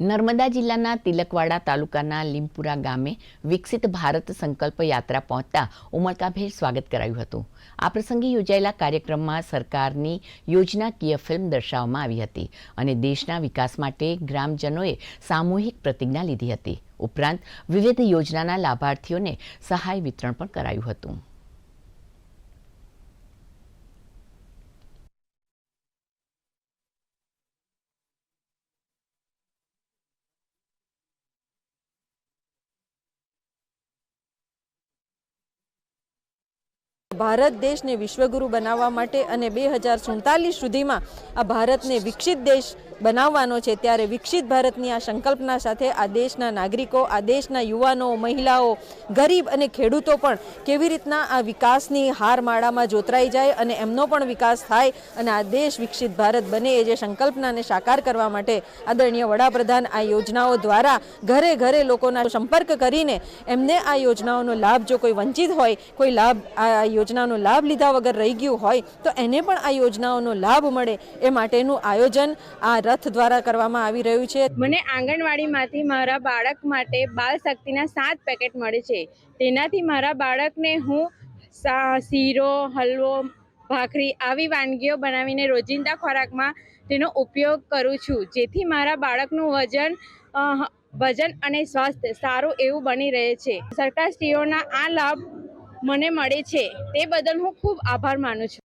નર્મદા જિલ્લાના તિલકવાડા તાલુકાના લીમપુરા ગામે વિકસિત ભારત સંકલ્પ યાત્રા પહોંચતા ઉમળકાભેર સ્વાગત કરાયું હતું. આ પ્રસંગે યોજાયેલા કાર્યક્રમમાં સરકારની યોજનાકીય ફિલ્મ દર્શાવવામાં આવી હતી અને દેશના વિકાસ માટે ગ્રામજનોએ સામૂહિક પ્રતિજ્ઞા લીધી હતી. ઉપરાંત વિવિધ યોજનાના લાભાર્થીઓને સહાય વિતરણ પણ કરાયું હતું. ભારત દેશને વિશ્વગુરુ બનાવવા માટે અને બે હજાર સુડતાલીસ સુધીમાં આ ભારતને વિકસિત દેશ બનાવવાનો છે, ત્યારે વિકસિત ભારતની આ સંકલ્પના સાથે આ દેશના નાગરિકો, આ દેશના યુવાનો, મહિલાઓ, ગરીબ અને ખેડૂતો પણ કેવી રીતના આ વિકાસની હારમાળામાં જોતરાઈ જાય અને એમનો પણ વિકાસ થાય અને આ દેશ વિકસિત ભારત બને એ જે સંકલ્પનાને સાકાર કરવા માટે આદરણીય વડાપ્રધાન આ યોજનાઓ દ્વારા ઘરે ઘરે લોકોના સંપર્ક કરીને એમને આ યોજનાઓનો લાભ જો કોઈ વંચિત હોય, કોઈ લાભ આ યોજનાનો લાભ લીધા વગર રહી ગયું હોય તો એને પણ આ યોજનાઓનો લાભ મળે એ માટેનું આયોજન આ રથ દ્વારા કરવામાં આવી રહ્યું છે. મને આંગણવાડીમાંથી મારા બાળક માટે બાલ શક્તિના સાત પેકેટ મળે છે. તેનાથી મારા બાળકને હું શીરો, હલવો, ભાખરી આવી વાનગીઓ બનાવીને રોજિંદા ખોરાકમાં તેનો ઉપયોગ કરું છું. જેથી મારા બાળકનું વજન વજન અને સ્વાસ્થ્ય સારું એવું બની રહે છે. સરકારશ્રીઓના આ લાભ મને મળે છે. તે બદલ હું ખૂબ આભાર માનું છું.